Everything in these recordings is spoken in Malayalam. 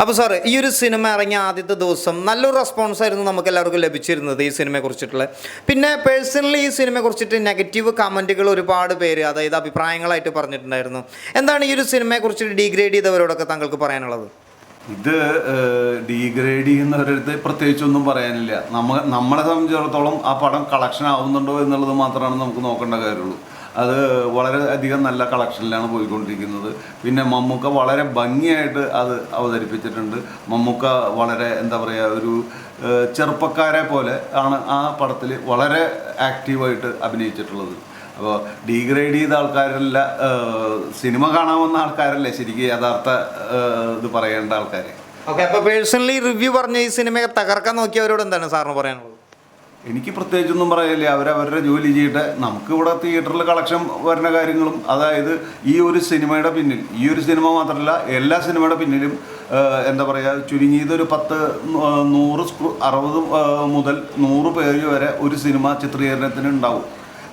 അപ്പോൾ സാറേ ഈ ഒരു സിനിമ ഇറങ്ങിയ ആദ്യത്തെ ദിവസം നല്ലൊരു റെസ്പോൺസ് ആയിരുന്നു നമുക്ക് എല്ലാവർക്കും ലഭിച്ചിരുന്നത് ഈ സിനിമയെ കുറിച്ചിട്ടുള്ള പിന്നെ പേഴ്സണലി ഈ സിനിമയെ കുറിച്ചിട്ട് നെഗറ്റീവ് കമന്റുകൾ ഒരുപാട് പേര് അതായത് അഭിപ്രായങ്ങളായിട്ട് പറഞ്ഞിട്ടുണ്ടായിരുന്നു. എന്താണ് ഈ ഒരു സിനിമയെ കുറിച്ചിട്ട് ഡീഗ്രേഡ് ചെയ്തവരോടൊക്കെ താങ്കൾക്ക് പറയാനുള്ളത്? ഇത് ഡീഗ്രേഡ് ചെയ്യുന്നവരടുത്ത് പ്രത്യേകിച്ചൊന്നും പറയാനില്ല. നമ്മ നമ്മളെ സംബന്ധിച്ചിടത്തോളം ആ പടം കളക്ഷൻ ആവുന്നുണ്ടോ എന്നുള്ളത് മാത്രമാണ് നമുക്ക് നോക്കേണ്ട കാര്യമുള്ളൂ. അത് വളരെ അധികം നല്ല കളക്ഷനിലാണ് പോയിക്കൊണ്ടിരിക്കുന്നത്. പിന്നെ മമ്മൂക്ക വളരെ ഭംഗിയായിട്ട് അത് അവതരിപ്പിച്ചിട്ടുണ്ട്. മമ്മൂക്ക വളരെ എന്താ പറയുക ഒരു ചെറുപ്പക്കാരെ പോലെ ആണ് ആ പടത്തിൽ വളരെ ആക്റ്റീവായിട്ട് അഭിനയിച്ചിട്ടുള്ളത്. അപ്പോൾ ഡീഗ്രേഡ് ചെയ്ത ആൾക്കാരല്ല സിനിമ കാണാവുന്ന വന്ന ആൾക്കാരല്ലേ ശരിക്കും യഥാർത്ഥ ഇത് പറയേണ്ട ആൾക്കാർ ഓക്കെ അപ്പോൾ പേഴ്സണലി റിവ്യൂ പറഞ്ഞ ഈ സിനിമയെ തകർക്കാൻ നോക്കിയവരോട് എന്താണ് സാറിന് പറയാനുള്ളത്? എനിക്ക് പ്രത്യേകിച്ചൊന്നും പറയില്ല അവരവരുടെ ജോലി ചെയ്യട്ടെ. നമുക്കിവിടെ തിയേറ്ററിൽ കളക്ഷൻ വരുന്ന കാര്യങ്ങളും അതായത് ഈ ഒരു സിനിമയുടെ പിന്നിൽ ഈ ഒരു സിനിമ മാത്രമല്ല എല്ലാ സിനിമയുടെ പിന്നിലും എന്താ പറയുക ചുരുങ്ങിയതൊരു പത്ത് നൂ- നൂറ് സ്ക്രൂ അറുപത് മുതൽ നൂറ് പേര് വരെ ഒരു സിനിമ ചിത്രീകരണത്തിന് ഉണ്ടാവും.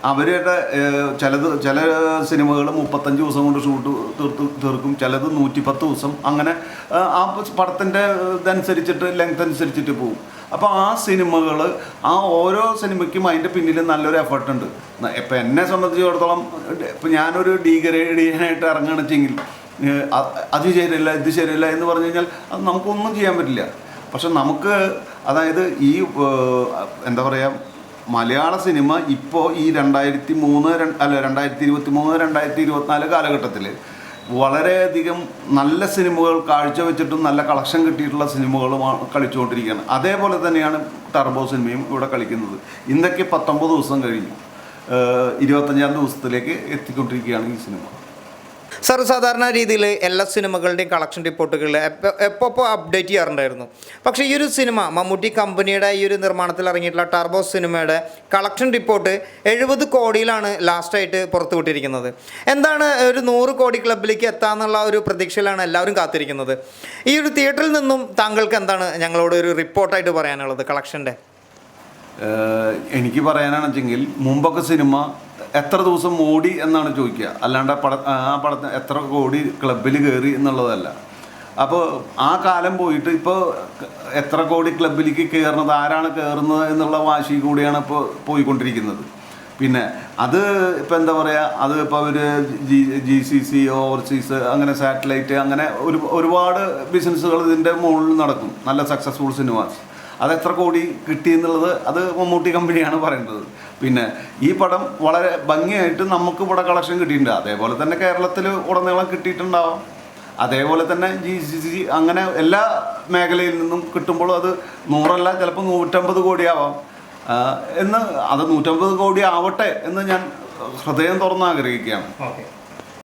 അവരുടെ ചിലത് ചില സിനിമകൾ മുപ്പത്തഞ്ച് ദിവസം കൊണ്ട് ഷൂട്ട് തീർത്ത് തീർക്കും. ചിലത് നൂറ്റിപ്പത്ത് ദിവസം. അങ്ങനെ ആ പടത്തിന്റെ ഇതനുസരിച്ചിട്ട് ലെങ്ത് അനുസരിച്ചിട്ട് പോകും അപ്പോൾ ആ സിനിമകൾ ആ ഓരോ സിനിമയ്ക്കും അതിന്റെ പിന്നിൽ നല്ലൊരു എഫർട്ട് ഉണ്ട്. ഇപ്പം എന്നെ സംബന്ധിച്ചിടത്തോളം ഇപ്പം ഞാനൊരു ഡീഗ്രേഡ് ചെയ്യാനായിട്ട് ഇറങ്ങുകയാണെന്ന് വെച്ചെങ്കിൽ ഏഹ്, അത് ശരിയല്ല ഇത് ശരിയല്ല എന്ന് പറഞ്ഞു കഴിഞ്ഞാൽ അത് നമുക്കൊന്നും ചെയ്യാൻ പറ്റില്ല. പക്ഷെ നമുക്ക് അതായത് ഈ എന്താ പറയുക മലയാള സിനിമ ഇപ്പോൾ ഈ രണ്ടായിരത്തി മൂന്ന് അല്ല രണ്ടായിരത്തി ഇരുപത്തി മൂന്ന് രണ്ടായിരത്തി ഇരുപത്തിനാല് കാലഘട്ടത്തിൽ വളരെയധികം നല്ല സിനിമകൾ കാഴ്ചവെച്ചിട്ടും നല്ല കളക്ഷൻ കിട്ടിയിട്ടുള്ള സിനിമകളുമാണ് കളിച്ചുകൊണ്ടിരിക്കുകയാണ്. അതേപോലെ തന്നെയാണ് ടർബോ സിനിമയും ഇവിടെ കളിക്കുന്നത്. ഇന്നൊക്കെ പത്തൊമ്പത് ദിവസം കഴിഞ്ഞു. ഇരുപത്തഞ്ചാം ദിവസത്തിലേക്ക് എത്തിക്കൊണ്ടിരിക്കുകയാണ് ഈ സിനിമ. സാർ സാധാരണ രീതിയിൽ എല്ലാ സിനിമകളുടെയും കളക്ഷൻ റിപ്പോർട്ടുകൾ എപ്പോൾ അപ്ഡേറ്റ് ചെയ്യാറുണ്ടായിരുന്നു. പക്ഷേ ഈ ഒരു സിനിമ മമ്മൂട്ടി കമ്പനിയുടെ ഈ ഒരു നിർമ്മാണത്തിൽ ഇറങ്ങിയിട്ടുള്ള ടർബോ സിനിമയുടെ കളക്ഷൻ റിപ്പോർട്ട് എഴുപത് കോടിയിലാണ് ലാസ്റ്റായിട്ട് പുറത്തുവിട്ടിരിക്കുന്നത്. എന്താണ് ഒരു നൂറ് കോടി ക്ലബിലേക്ക് എത്താന്നുള്ള ഒരു പ്രതീക്ഷയിലാണ് എല്ലാവരും കാത്തിരിക്കുന്നത്. ഈ ഒരു തിയേറ്ററിൽ നിന്നും താങ്കൾക്ക് എന്താണ് ഞങ്ങളോട് ഒരു റിപ്പോർട്ടായിട്ട് പറയാനുള്ളത് കളക്ഷന്റെ? എനിക്ക് പറയാനാണെങ്കിൽ മുമ്പൊക്കെ സിനിമ എത്ര ദിവസം ഓടി എന്നാണ് ചോദിക്കുക. അല്ലാണ്ട് പട ആ പടത്തിന് എത്ര കോടി ക്ലബിൽ കയറി എന്നുള്ളതല്ല. അപ്പോൾ ആ കാലം പോയിട്ട് ഇപ്പോൾ എത്ര കോടി ക്ലബിലേക്ക് കയറുന്നത് ആരാണ് കയറുന്നത് എന്നുള്ള വാശി കൂടിയാണ് ഇപ്പോൾ പോയിക്കൊണ്ടിരിക്കുന്നത്. പിന്നെ അത് ഇപ്പോൾ എന്താ പറയുക അത് ഇപ്പോൾ അവർ G G C C overseas അങ്ങനെ സാറ്റലൈറ്റ് അങ്ങനെ ഒരു ഒരുപാട് ബിസിനസ്സുകൾ ഇതിന്റെ മുകളിൽ നടക്കും. നല്ല സക്സസ്ഫുൾ സിനിമാസ് അത് എത്ര കോടി കിട്ടി എന്നുള്ളത് അത് മമ്മൂട്ടി കമ്പനിയാണ് പറയുന്നത്. പിന്നെ ഈ പടം വളരെ ഭംഗിയായിട്ട് നമുക്ക് ഇവിടെ കളക്ഷൻ കിട്ടിയിട്ടുണ്ട്. അതേപോലെ തന്നെ കേരളത്തിൽ ഉടനീളം കിട്ടിയിട്ടുണ്ടാവാം. അതേപോലെ തന്നെ ജി സി സി അങ്ങനെ എല്ലാ മേഖലയിൽ നിന്നും കിട്ടുമ്പോൾ അത് നൂറല്ല ചിലപ്പോൾ നൂറ്റമ്പത് കോടിയാവാം. എന്ന് അത് നൂറ്റമ്പത് കോടി ആവട്ടെ എന്ന് ഞാൻ ഹൃദയം തുറന്ന് ആഗ്രഹിക്കുകയാണ്.